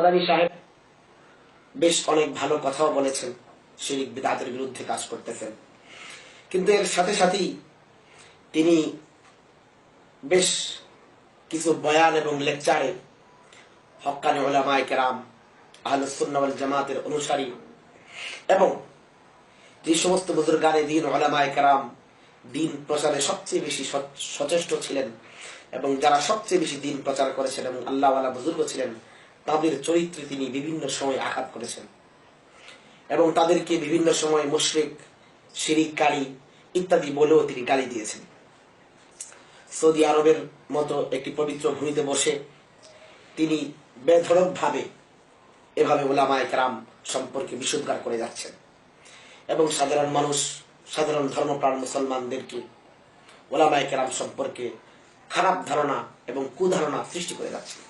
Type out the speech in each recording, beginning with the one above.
সাহেব বেশ অনেক ভালো কথাও বলেছেন, শিরিক বিদাতের বিরুদ্ধে কাজ করতেছেন। কিন্তু এর সাথে সাথেই তিনি বেশ কিছু বয়ান এবং লেকচারে হক্কানি ওলামায় কেরাম আহলুসুন্নাওয়াল জামাতের অনুসারী এবং যে সমস্ত বুজুর্গানে দিন ওলামায় কেরাম দিন প্রচারে সবচেয়ে বেশি সচেষ্ট ছিলেন এবং যারা সবচেয়ে বেশি দিন প্রচার করেছেন এবং আল্লাহওয়ালা বুজুর্গ ছিলেন তাদের চরিত্রে তিনি বিভিন্ন সময় আঘাত করেছেন। এবং তাদেরকে বিভিন্ন সময় মুশরিক শিরিককারী ইত্যাদি বলেও তিনি গালি দিয়েছেন। সৌদি আরবের মতো একটি পবিত্র ভূমিতে বসে তিনি বেধড়ক ভাবে এভাবে ওলামায় কেরাম সম্পর্কে বিশুদ্ধার করে যাচ্ছেন। এবং সাধারণ মানুষ, সাধারণ ধর্মপ্রাণ মুসলমানদেরকে ওলামায় কেরাম সম্পর্কে খারাপ ধারণা এবং কুধারণা সৃষ্টি করে যাচ্ছে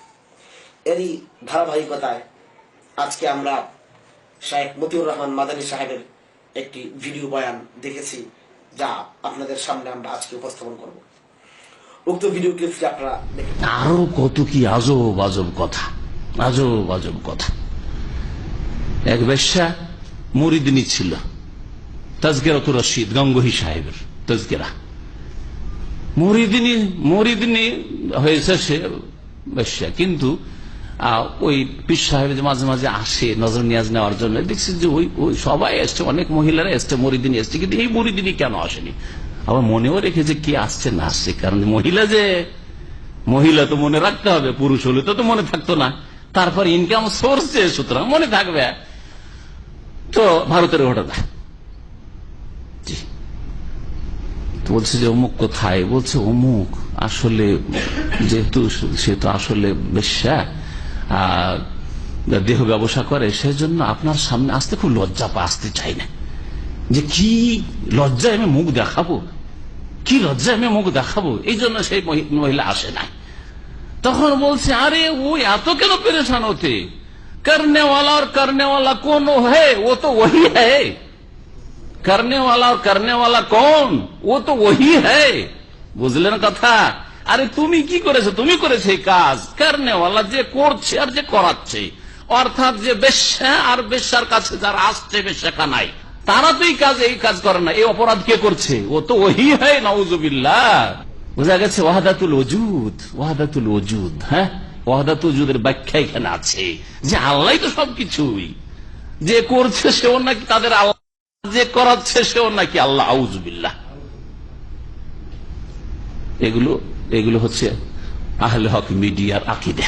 এরই ধারাবাহিকতায় আজকে আমরা শাহেখ মতিউর রহমান মাদানী সাহেবের একটি ভিডিও বয়ান দেখেছি, যা আপনাদের সামনে আমরা আজকে উপস্থাপন করব। উক্ত ভিডিও ক্লিপটি আপনারা আরও কত কি আজব আজব কথা, আজব আজব কথা। এক মরিদিনী ছিল তাজকেরা তো রশিদ, গঙ্গোহী সাহেবের তাজকেরা মরিদিনী মরিদিনী হয়েছে সে বেশ্যা কিন্তু ওই পীর সাহেব যে মাঝে মাঝে আসে, নজর নিয়াজ নেওয়ার জন্য। দেখছি যে ওই ওই সবাই এসছে, অনেক মহিলারা এসছে, মরিদিনী এসছে, কিন্তু এই মরিদিনী কেন আসেনি? আবার মনেও রেখেছে কি আসছে, না আসছে, কারণ মহিলা যে, মহিলা তো মনে রাখতে হবে, পুরুষ হলে তো তো মনে থাকতো না। তারপর ইনকাম সোর্স যে, সুতরাং মনে থাকবে। তো ভারতের ঘটনা। বলছে যে অমুক কোথায়? বলছে অমুক আসলে যেহেতু সে তো আসলে বেশ্যা দেহ ব্যবসা করে, সেজন্য আপনার সামনে আসতে খুব লজ্জা পা আসতে চাই না। যে কি লজ্জায় আমি মুখ দেখাবো? কি লজ্জায় আমি মুখ দেখাবো? এই জন্য সেই মহিলা আসে না তখন বলছে, আরে, ও এত কেন পেরেশান হতে কর্নেওয়ালা আর করনে কোন হে? ও তো ওই হে। কর্নেওয়ালা আর করনে কোন? ও তো ওই হে। বুঝলেন কথা? আরে তুমি কি করেছ? তুমি করেছ কাজ। কারণেওয়ালা যে করছে আর যে করাচ্ছে। অর্থাৎ যে বেশ্যা আর বেশ্যার কাছে যারা আসছে বেশ্যা নাই। তারা তো এই কাজ এই কাজ করে না। এই অপরাধ কে করছে? ও তো ওহি হয় নওজুবিল্লাহ বোঝা গেছে ওয়াহাদাতুল ওজুদ ওয়াহাদাতুল ওজুদ হ্যাঁ? ওয়াহাদাতুল ওজুদের ব্যাখ্যা এখানে আছে যে আল্লাহ তো সবকিছুই। যে করছে সেও নাকি তাদের আল্লাহ, যে করাচ্ছে সেও নাকি আল্লাহ আউজুবিল্লাহ এগুলো এগুলো হচ্ছে আহলে হক মিডিয়ার আকিদা।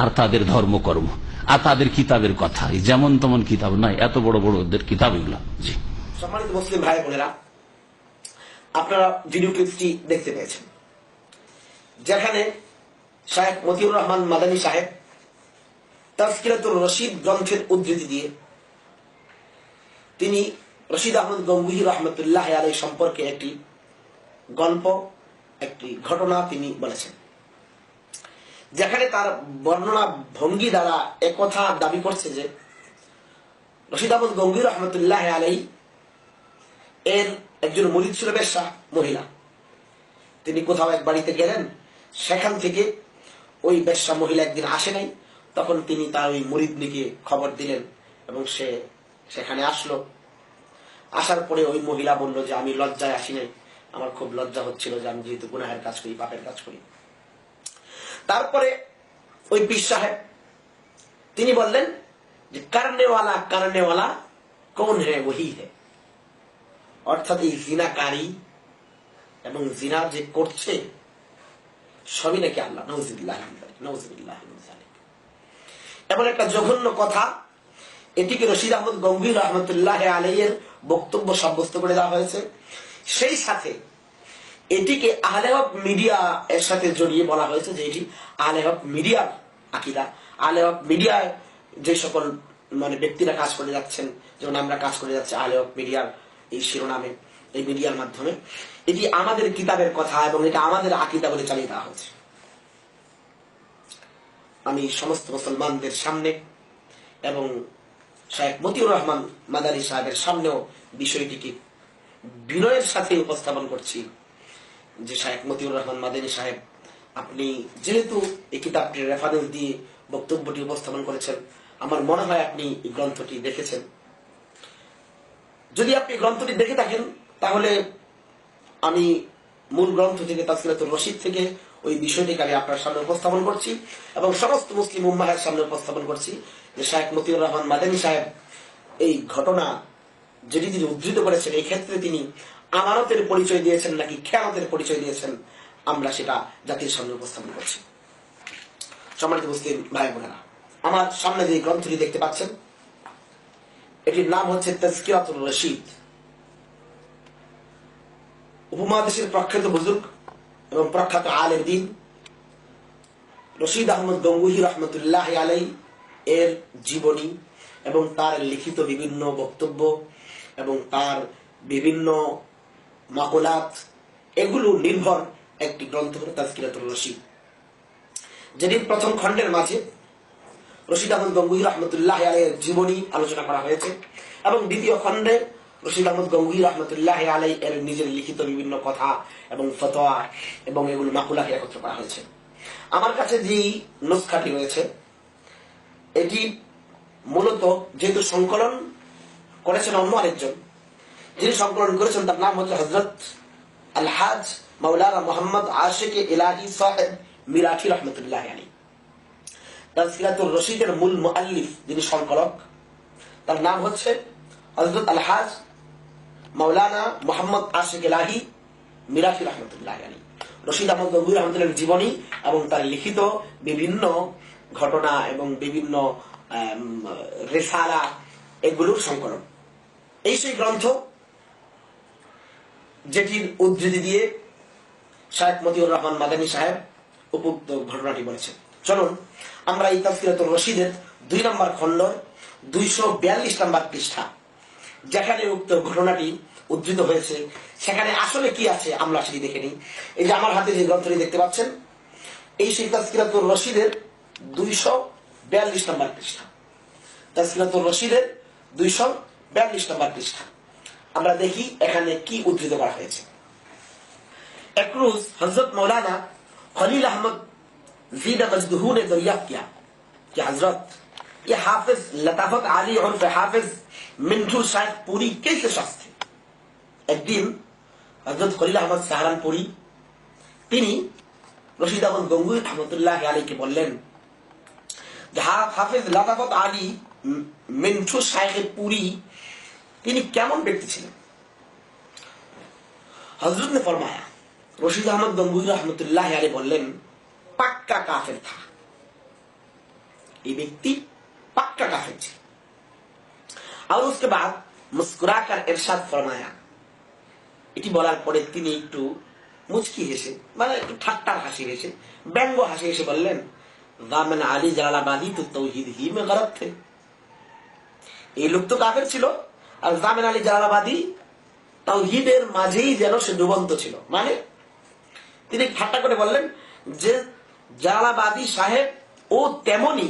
আর তাদের ধর্মকর্ম। আর তাদের কিতাবের কথা। যেমন তেমন কিতাব নাই এত বড় বড় ওদের কিতাব এগুলো। জি। সম্মানিত মুসলিম ভাই বোনেরা, আপনারা ভিডিও ক্লিপটি দেখতে পেয়েছেন। যেখানে শাহেখ মতিউর রহমান মাদানী সাহেব তাজকিরাতুল রশিদ গ্রন্থের উদ্ধৃতি দিয়ে তিনি রশিদ আহমদ গঙ্গুহি রহমতুল্লাহ আলাই সম্পর্কে একটি গল্প একটি ঘটনা তিনি বলেছেন। যেখানে তার বর্ণনা ভঙ্গি দ্বারা একথা দাবি করছে যে, রশিদ আহমদ গঙ্গুহি রহমতুল্লাহ আলাই এর একজন মরিদ ছিল বেশ্যা মহিলা। তিনি কোথাও এক বাড়িতে গেলেন, সেখান থেকে ওই বেশ্যা মহিলা একদিন আসে নাই, তখন তিনি তার ওই মরিদনিকে খবর দিলেন এবং সে সেখানে আসলো। আসার পরে ওই মহিলা বলল যে, আমি লজ্জায় আসি নাই। আমার খুব লজ্জা হচ্ছিল যে আমি যেহেতু গুনাহের কাজ করি, পাপের কাজ করি। তারপরে ওই পীর সাহেব, তিনি বললেন যে, কারণেওয়ালা কারণেওয়ালা, কোন হ্যাঁ ওহি হ্যাঁ অর্থাৎ এই জিনাকারী এবং জিনা যে করছে, সবই নাকি আল্লাহ নওজিবিল্লাহ নওজিবিল্লাহ এমন একটা জঘন্য কথা, এটিকে রশিদ আহমদ গম্ভীর রহমতুল্লাহ আলাইয়ের বক্তব্য সাব্যস্ত করে দেওয়া হয়েছে। সেই সাথে এটিকে আলেহক মিডিয়া এর সাথে জড়িয়ে বলা হয়েছে যে এটি আলেহক মিডিয়ার আকিদা। আলেহক মিডিয়ায় যে সকল মানে ব্যক্তিরা কাজ করে যাচ্ছেন, যেমন আমরা কাজ করে যাচ্ছি আলেহক মিডিয়ার এই শিরোনামে, এই মিডিয়ার মাধ্যমে, এটি আমাদের কিতাবের কথা এবং এটা আমাদের আকিদা বলে চালিয়ে দেওয়া হয়েছে। আমি সমস্ত মুসলমানদের সামনে এবং শাহেখ মতিউর রহমান মাদানী সাহেবের সামনেও বিষয়টিকে বিনয়ের সাথে উপস্থাপন করছি যে শাহেখ মতিউর রহমান মাদানী সাহেব, আপনি যেহেতু এই কিতাবটির রেফারেন্স দিয়ে বক্তব্যটি উপস্থাপন করেছেন, আমার মনে হয় আপনি এই গ্রন্থটি দেখেছেন। যদি আপনি গ্রন্থটি দেখে থাকেন, তাহলে আমি মূল গ্রন্থ থেকে তাসকিরাতুর রশিদ থেকে ওই বিষয়টিকে আমি আপনার সামনে উপস্থাপন করছি এবং সমস্ত মুসলিম উম্মাহের সামনে উপস্থাপন করছি যে শাহেখ মতিউর রহমান মাদানী সাহেব এই ঘটনা যেটি তিনি উদ্ধৃত করেছেন, এই ক্ষেত্রে তিনি আমানতের পরিচয় দিয়েছেন নাকি খেয়ানতের পরিচয় দিয়েছেন, আমরা সেটা জাতির সামনে উপস্থাপন করছি। সম্মানিত মুসলিম ভাই বোনেরা, আমার সামনে যে গ্রন্থটি দেখতে পাচ্ছেন, এটির নাম হচ্ছে তস্কিরাতুর রশিদ। উপমহাদেশের প্রখ্যাত বুজুর্গ এবং প্রখ্যাত আলের দিন, রশিদ আহমদ গঙ্গুহি রহমতুল্লাহ আলাই এর জীবনী এবং তার লিখিত বিভিন্ন বক্তব্য এবং তার বিভিন্ন মাকলাত, এগুলো নির্ভর একটি গ্রন্থ হল তাজকিরাতুল রশিদ। যেটির প্রথম খণ্ডের মাঝে রশিদ আহমদ গঙ্গুহি রহমতুল্লাহ আলাইয়ের জীবনী আলোচনা করা হয়েছে এবং দ্বিতীয় খণ্ডে রশিদ আহমদ গঙ্গুহি রহমতুল্লাহ আলাই এর নিজের লিখিত বিভিন্ন কথা এবং ফতোয়া এবং এগুলো মাকুলাকে একত্র করা হয়েছে। আমার কাছে যে নুসখাটি রয়েছে, এটি মূলত যেহেতু সংকলন করেছেন অন্য আরেকজন, যিনি সংকলন করেছেন তার নাম হচ্ছে হজরত আলহাজ মৌলানা মোহাম্মদ আশেক ইলাহি সাহেব মিরাঠি রহমতুল্লাহ আলী তাজকিরাতুর রশিদের মূল মুআল্লিফ যিনি সংকলক, তার নাম হচ্ছে হজরত আলহাজ মাওলানা মোহাম্মদ আশিক এলাহি মিরাফি রহমতুল্লাহ আলী রশিদ আহমদ গঙ্গুর রহমতুল্লাহ জীবনী এবং তার লিখিত বিভিন্ন ঘটনা এবং বিভিন্ন রেসালা এগুলোর সংকলন। এই সেই গ্রন্থ যেটির উদ্ধৃতি দিয়ে শাহেখ মতিউর রহমান মাদানী সাহেব উপুক্ত ঘটনাটি বলেছেন। চলুন, আমরা এই তাফসিরাতুর রশিদের দুই নম্বর খণ্ড, দুইশো বিয়াল্লিশ নম্বর পৃষ্ঠা, যেখানে উক্ত ঘটনাটি উদ্ধৃত হয়েছে, সেখানে আসলে কি আছে আমরা সেটি দেখে নিই। এই যে আমার হাতে যে গ্রন্থটি দেখতে পাচ্ছেন, এই সেই তাজকিরাতুর রশিদের দুইশো বিয়াল্লিশ নম্বর পৃষ্ঠা তাজকিরাতুর রশিদের দুইশো বিয়াল্লিশ নম্বর পৃষ্ঠা আমরা দেখি এখানে কি উদ্ধৃত করা হয়েছে एक रोज हजरत मौलाना खलील अहमद जीदा मजदहू ने दरियाफ्त किया कि हजरत ये हाफिज लताफत आली और हाफिज मिंटू शायद पूरी कैसे शख्स थे एक दिन हजरत खलील अहमद सहारनपुरी তিনি রশিদ আহমদ গঙ্গুই রহমতুল্লাহ আলীকে বললেন যে হা- হাফিজ লতাফত আলী উম, মিন্টু শাহের পুরী তিনি কেমন ব্যক্তি ছিলেন हजरत ने फरमाया रशीद अहमद गंगूई रहमतुल्लाह अलैह बोलें पक्का काफिर था ये व्यक्ति पक्का काफिर थे और उसके बाद मुस्कुराकर इरशाद फरमाया এটি বলার পরে তিনি একটু মুচকি হেসে মানে একটু ঠাট্টার হাসি হেসে ব্যঙ্গ হাসি হেসে বললেন দামেন আলী জালালাবাদী তো তৌহিদ হি মে গরত থে এই লোক তো কাফের ছিল আর জামেন আলী জালালাবাদী তাওহিদের মাঝেই যেন সে ডুবন্ত ছিল। মানে তিনি ঠাট্টা করে বললেন যে জালালাবাদী সাহেব, ও তেমনি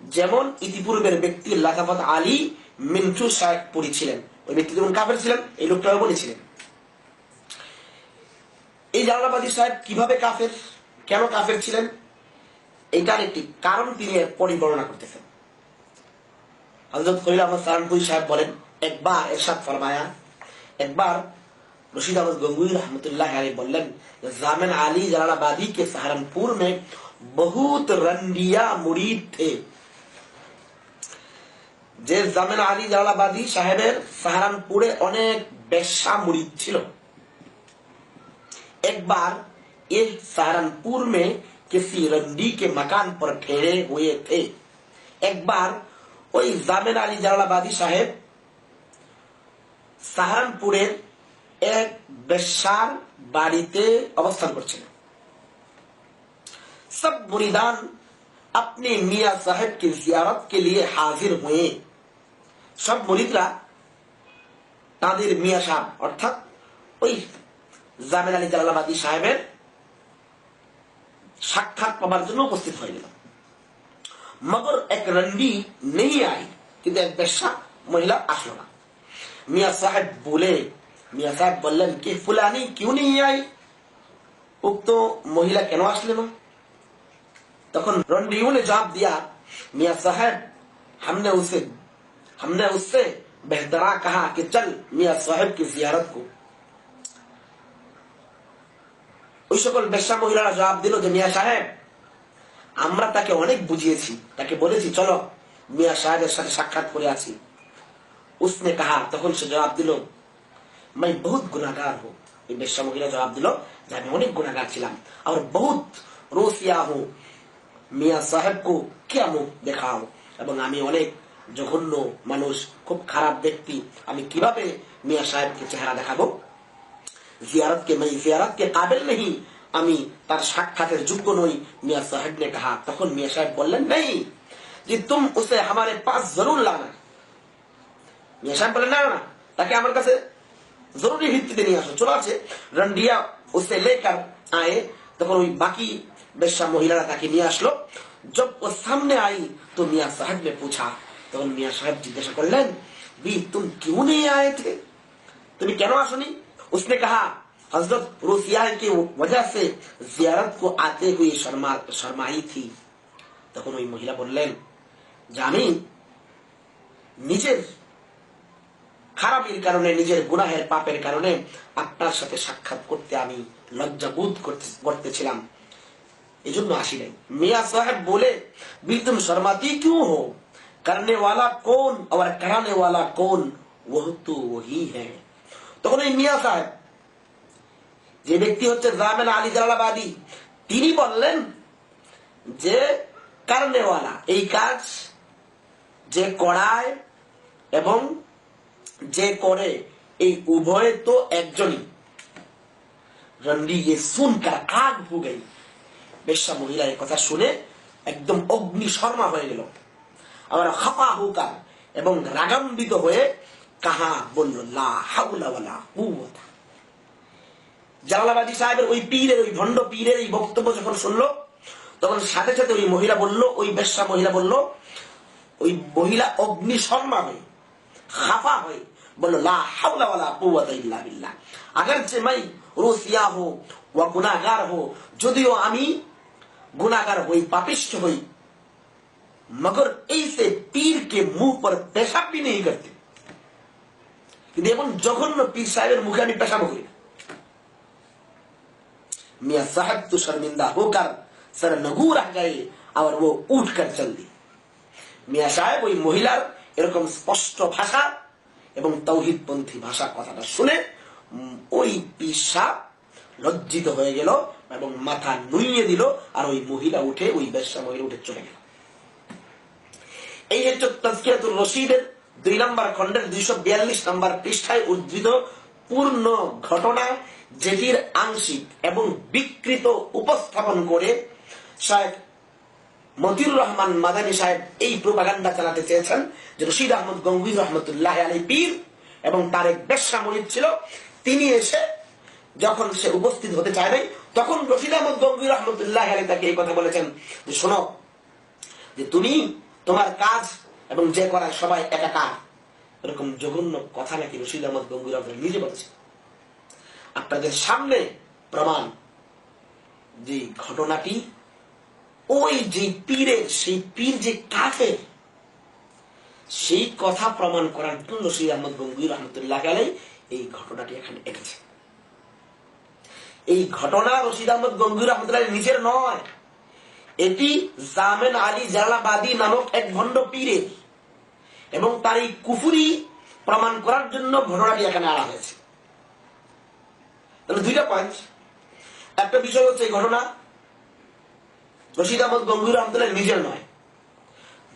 যেমন ইতিপূর্বের ব্যক্তি লাকাফত আলী মিন্টু সাহেব পুরী ওই ব্যক্তি যেমন কাফের ছিলেন, এই লোকটাও বলেছিলেন। এই জালালাবাদী সাহেব কীভাবে কাফের, কেন কাফের ছিলেন? এটার একটি কারণ তিনি এরপরই বর্ণনা করতেছেন হজরত খলিল আহমদ সালানপুরি সাহেব বলেন একবার এরশাদ ফরমায়া একবার रशीद अहमद गंगुई रहमतुल्लाह अलैह बोलन जामिन आली जलालाबादी के सहारनपुर में बहुत रंडिया मुरीद थे যে জামিন আলী জালালাবাদী সাহেবের সাহারানপুরে অনেক বেশ্যা মুরিদ ছিল एक बार ये सहारनपुर में किसी रंडी के मकान पर ठहरे हुए थे एक बार ওই জামিন আলী জালালাবাদী সাহেব সাহারানপুরের এক বেশ্যার বাড়িতে অবস্থান করছিলেন सब मुरीदान अपने मियाँ साहब की जियारत के लिए हाजिर हुए সব মুরিদরা তাদের মিয়া সাহেব অর্থাৎ ওই জামিন আলী জালালাবাদী সাহেবের সাক্ষাৎ পাবার জন্য উপস্থিত হয়ে গেল মগর এক রন্ডি নেই আই কিন্তু এক বেশ্যা মহিলা আসলো না মিয়া সাহেব বলে মিয়া সাহেব বললেন কি ফুলানি কিউ নেই আই উক্ত মহিলা কেন আসলে না तखन रंडियों ने जवाब दिया मियाँ साहब हमने उसे हमने उससे बेहतरा कहा कि चल मियाँ साहब की जियारत को ওই সকল বেশা মহিলারা জবাব দিল যে, মিয়া সাহেব, আমরা তাকে অনেক বুঝিয়েছি, তাকে বলেছি, চলো, মিয়া সাহেবের সাথে সাক্ষাৎ করে আছি উসনে কাহা, তখন সে জবাব দিল মানে বহুত গুণাগার হোক এই বেশা মহিলা জবাব দিল, যে, আমি অনেক গুণাগার ছিলাম, আর বহুত রোসিয়া হো মিয়া সাহেবকে কেমন দেখাও? এবং আমি অনেক জঘন্য মানুষ, খুব খারাপ ব্যক্তি, আমি কীভাবে মিয়া সাহেবকে চেহারা দেখাবো? जियारत के मैं जियारत के काबिल नहीं আমি তার সাক্ষাতের যোগ্য নই মিয়া সাহেব ने कहा তখন মিয়া সাহেব বললেন नहीं যে तुम उसे हमारे पास जरूर लाना মিয়া সাহেব বললেন না না তাকে আমার কাছে জরুরি ভিত্তিতে নিয়ে আসো চলো আছে রন্ডিয়া उसे लेकर आए তখন ওই বাকি বেশ্যা মহিলারা তাকে নিয়ে আসলো जब वो सामने आई तो मियाँ साहब ने पूछा তখন মিয়া সাহেব জিজ্ঞাসা করলেন বি तुम क्यों नहीं आए थे তুমি কেন আসনি उसने कहा हजरत रोसिया की वजह से जियारत को आते हुए शर्मा शर्माई थी তখন ওই মহিলা বললেন যে আমি নিজের খারাপের কারণে নিজের গুনাহের পাপের কারণে আপনার সাথে সাক্ষাৎ করতে আমি লজ্জাবোধ করতে করতেছিলাম এই জন্য আসি নাই মিয়া সাহেব বলে भी तुम शर्माती क्यों हो करने वाला कौन और कराने वाला कौन वह तो वही है তখন ওই মিয়া সাহেব, যে ব্যক্তি হচ্ছে জামেন আলী জালালাবাদী, তিনি বললেন যে কারণেওয়ালা, এই কাজ যে করায় এবং যে করে, এই উভয়ে তো একজনই। রন্ডিয়ে সুনকার আগ ভুগেই বেশ্যা মহিলা এই কথা শুনে একদম অগ্নি শর্মা হয়ে গেল। আবার খাপা হুকার এবং রাগাম্বিত হয়ে কাহা বলল লা হাউলা ওয়ালা কুওয়াতা জালালাবাদী সাহেবের ওই পীরের ওই ভণ্ড পীরের এই বক্তব্য যখন শুনলো তখন সাথে সাথে ওই মহিলা বলল ওই বেশ্যা মহিলা বলল ওই মহিলা অগ্নি শর্মা হয়ে খাফা হয়ে বলল লা হাওলা ওয়ালা কুওয়াতা ইল্লা বিল্লাহ अगर से मैं रोसिया हो व गुनाहगार हो যদিও আমি गुनाहगार হই पापिष्ट হই मगर ऐसे पीर के मुंह पर पेशाब भी नहीं करते কিন্তু এমন জঘন্য পীর সাহেবের মুখে আমি পেশাবো করি না। মিয়া সাহেব তো শর্মিন্দা হোকার, সারা নগু রাহ গায়ে আবার ও উঠ কর চল দি মিয়া সাহেব ওই মহিলার এরকম স্পষ্ট ভাষা এবং তৌহিদপন্থী ভাষা কথাটা শুনে ওই পিসা লজ্জিত হয়ে গেল এবং মাথা নুইয়ে দিল আর ওই মহিলা উঠে, ওই ব্যবসা মহিলা উঠে চলে গেল। এই হচ্ছে তস্কিয়াতুর রশিদের দুই নম্বর খন্ডের দুইশো বিয়াল্লিশ নম্বর পৃষ্ঠায় উদ্ধৃত পূর্ণ ঘটনা যেটির আংশিক এবং বিকৃত উপস্থাপন করে শায়দ মতিউর রহমান মাদানী সাহেব এই প্রোপাগান্ডা চালাতে চেয়েছেন যে রশিদ আহমদ গঙ্গুই রহমতুল্লাহ আলী পীর এবং তার এক মরিদ ছিল, তিনি এসে যখন সে উপস্থিত হতে চায় নাই তখন রশিদ আহমদ গঙ্গুই রহমতুল্লাহ আলী তাকে এই কথা বলেছেন যে শোনো, যে তুমি তোমার কাজ এবং যে করায় সবাই একাকার এরকম জঘন্য কথা নাকি রশিদ আহমদ গঙ্গুই রহমান নিজে বলেছে। আপনাদের সামনে প্রমাণ। যে ঘটনাটি ওই যে পীরের, সেই পীর যে কাফের, সেই কথা প্রমাণ করার জন্য শ্রী আহমদ গঙ্গুই রহমতুল্লাহ আলাই এই ঘটনাটি এখানে এঁকেছে। এই ঘটনা রশিদ আহমদ গঙ্গুই রহমতুল্লাহ নিজের নয়। এটি জামেন আলী জালাবাদী নামক এক ভণ্ড পীরের। এবং তার এই কুফুরি প্রমাণ করার জন্য ঘটনাটি এখানে আনা হয়েছে। তাহলে দুইটা পয়েন্ট একটা বিষয় হচ্ছে এই ঘটনা। রশিদ আহমদ গঙ্গুর রহমতুল্লাহ নিজের নয়।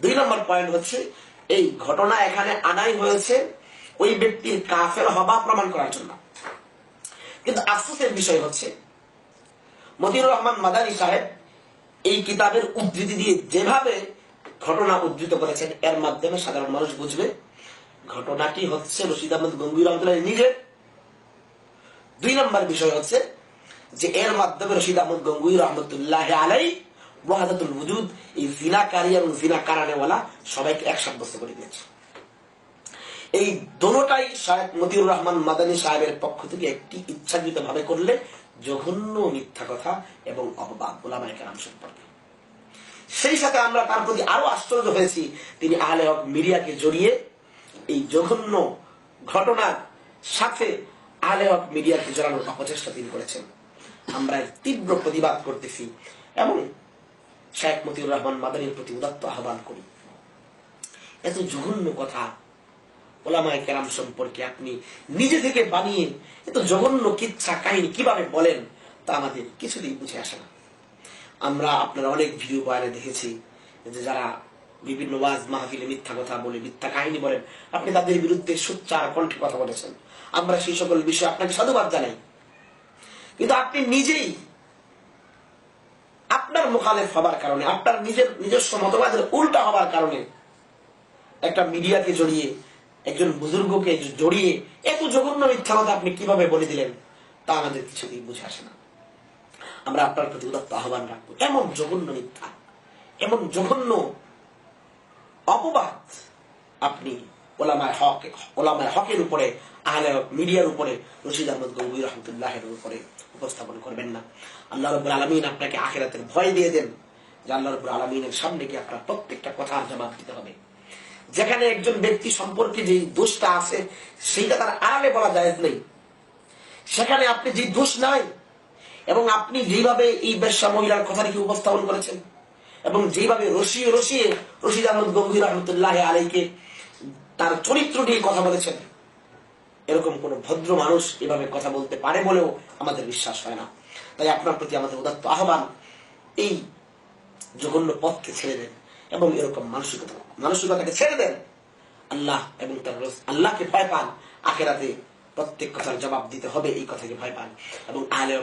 দুই নম্বর পয়েন্ট হচ্ছে, এই ঘটনা এখানে আনাই হয়েছে ওই ব্যক্তির কাফের হবা প্রমাণ করার জন্য। কিন্তু আফসোসের বিষয় হচ্ছে, মতিউর রহমান মাদানী সাহেব এই কিতাবের উদ্ধৃতি দিয়ে যেভাবে ঘটনা উদ্ধৃত করেছেন। এর মাধ্যমে সাধারণ মানুষ বুঝবে, ঘটনাটি হচ্ছে রশিদ আহমদ গঙ্গুর রহমতুল্লাহ নিজের। দুই নম্বর বিষয় হচ্ছে যে এর মাধ্যমে রশিদ আহমদ গঙ্গুই রহমতুল্লাহ আলাই ওয়াহাদাতুল ওয়াজুদ, এই জিনাকারী এবং জিনা কারানেওয়ালা সবাইকে এক সাব্যস্ত করে দিয়েছে। এই দোনোটাই শায়েখ মতিউর রহমান মাদানী সাহেবের পক্ষ থেকে একটি ইচ্ছাকৃত ভাবে করলে জঘন্য মিথ্যা কথা এবং অপবাদ ওলামায় কেরাম সম্পর্কে। সেই সাথে আমরা তার প্রতি আরও আশ্চর্য হয়েছি। তিনি আহলে হক মিডিয়াকে জড়িয়ে এই জঘন্য ঘটনার সাথে আহলে হক মিডিয়াকে জড়ানোর অপচেষ্টা তিনি করেছেন। আমরা এর তীব্র প্রতিবাদ করতেছি এবং শেখ মতিউর রহমান মাদানির প্রতি উদাত্ত আহ্বান করি। এত জঘন্য কথা ওলামায় কেরাম সম্পর্কে আপনি নিজে থেকে বানিয়ে এত জঘন্য কিচ্ছা কাহিনী কীভাবে বলেন তা আমাদের কিছুতেই বুঝে আসে না। আমরা আপনারা অনেক ভিডিও বয়ানে দেখেছি যে যারা বিভিন্ন ওয়াজ মাহফিলে মিথ্যা কথা বলে, মিথ্যা কাহিনী বলেন, আপনি তাদের বিরুদ্ধে সোচ্চার কণ্ঠে কথা বলেছেন। আমরা সেই সকল বিষয়ে আপনাকে সাধুবাদ জানাই। কিন্তু আপনি নিজেই আপনার মুখালেফ হবার কারণে, আপনার নিজের নিজস্ব মতবাদের উল্টা হবার কারণে একটা মিডিয়াকে জড়িয়ে, একজন বুজুর্গকে জড়িয়ে এত জঘন্য মিথ্যা কথা আপনি কীভাবে বলে দিলেন, তা আমাদের কিছুতেই বুঝে আসে না। আমরা আপনার প্রতি উদাত্ত আহ্বান রাখব। এমন জঘন্য মিথ্যা, এমন জঘন্য অপবাদ আপনি ওলামায় হক, ওলামায় হকের উপরে, আহলে মিডিয়ার উপরে, রশিদ আহমদ গৌবী রহমতুল্লাহের উপরে উপস্থাপন করবেন না। আল্লাহ রব্বুল আলমিন আপনাকে আখেরাতের ভয় দিয়ে দেন যে আল্লাহ রব্বুল আলমিনের সামনে গিয়ে আপনার প্রত্যেকটা কথা জবাব দিতে হবে। যেখানে একজন ব্যক্তি সম্পর্কে যে দোষটা আছে, সেইটা তার আড়ালে বলা যায় নেই। সেখানে আপনি যে দোষ নাই এবং আপনি যেভাবে এই বেশ্যা মহিলার কথা কথাটিকে উপস্থাপন করেছেন, এবং যেভাবে রসিয়ে রসিয়ে রশিদ আহমদ গম্ভীর রহমতুল্লাহ আলীকে তার চরিত্র নিয়ে কথা বলেছেন, এরকম কোন ভদ্র মানুষ এভাবে কথা বলতে পারে বলেও আমাদের বিশ্বাস হয় না। তাই আপনার প্রতি আমাদের উদাত্ত আহ্বান, এই জঘন্য পথকে ছেড়ে দেন এবং এরকম মানসিকতা, মানসিকতাকে ছেড়ে দেন, আল্লাহ এবং তার আল্লাহকে ভয় পান, আখেরাতে প্রত্যেক কথার জবাব দিতে হবে, এই কথাকে ভয় পান এবং আহলে